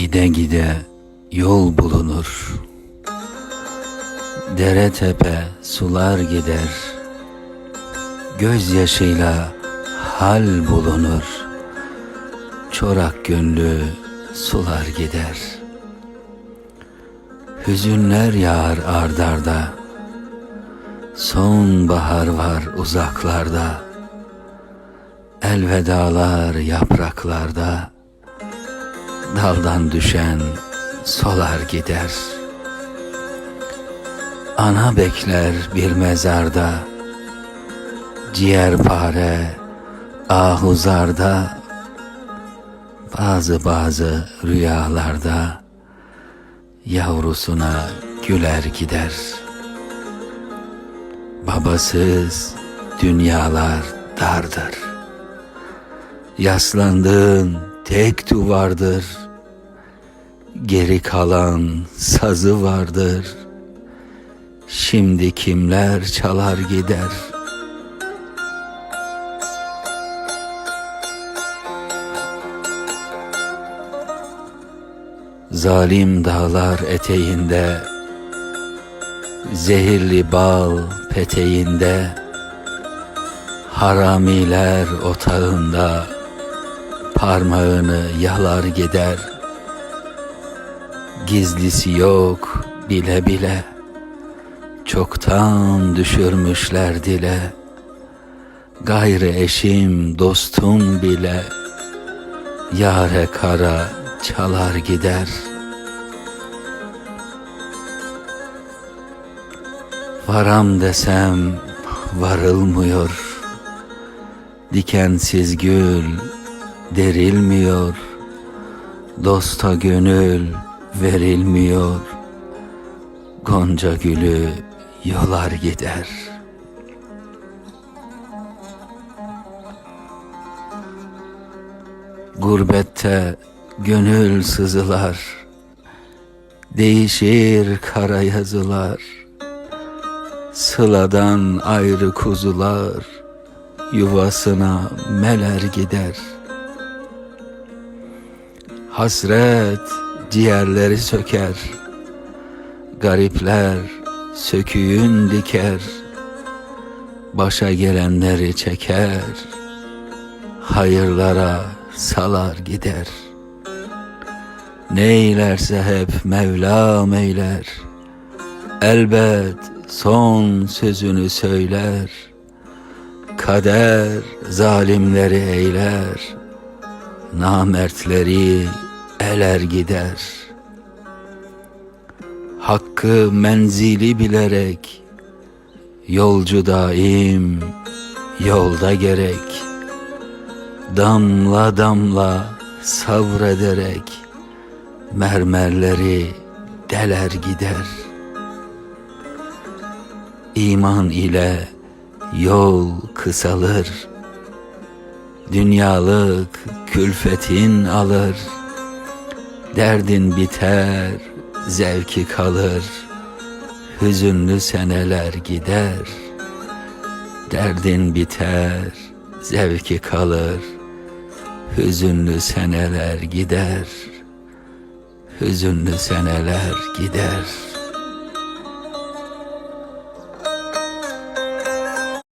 Gide gide yol bulunur. Dere tepe sular gider. Gözyaşıyla hal bulunur. Çorak gönlü sular gider. Hüzünler yağar ardarda. Sonbahar var uzaklarda. Elvedalar yapraklarda daldan düşen solar gider. Ana bekler bir mezarda, ciğerpare ahuzarda, bazı bazı rüyalarda yavrusuna güler gider. Babasız dünyalar dardır. Yaslandığın tek duvardır. Geri kalan sazı vardır. Şimdi kimler çalar gider? Zalim dağlar eteğinde Zehirli bal peteğinde Haramiler otağında parmağını yalar gider. Gizlisi yok bile bile, çoktan düşürmüşler dile. Gayrı eşim dostum bile, yare kara çalar gider. Varam desem varılmıyor, dikensiz gül derilmiyor, dosta gönül verilmiyor, gonca gülü yolar gider. Gurbette gönül sızılar, değişir kara yazılar, sıladan ayrı kuzular, yuvasına meler gider.'' Hasret ciğerleri söker, garipler söküğün diker, başa gelenleri çeker, hayırlara salar gider. Neylerse hep Mevlam eyler, elbet son sözünü söyler, kader zalimleri eyler, namertleri eler gider. Hakkı menzili bilerek, yolcu daim yolda gerek. Damla damla sabrederek, mermerleri deler gider. İman ile yol kısalır, dünyalık külfetin alır, derdin biter, zevki kalır, hüzünlü seneler gider, derdin biter, zevki kalır, hüzünlü seneler gider, hüzünlü seneler gider.''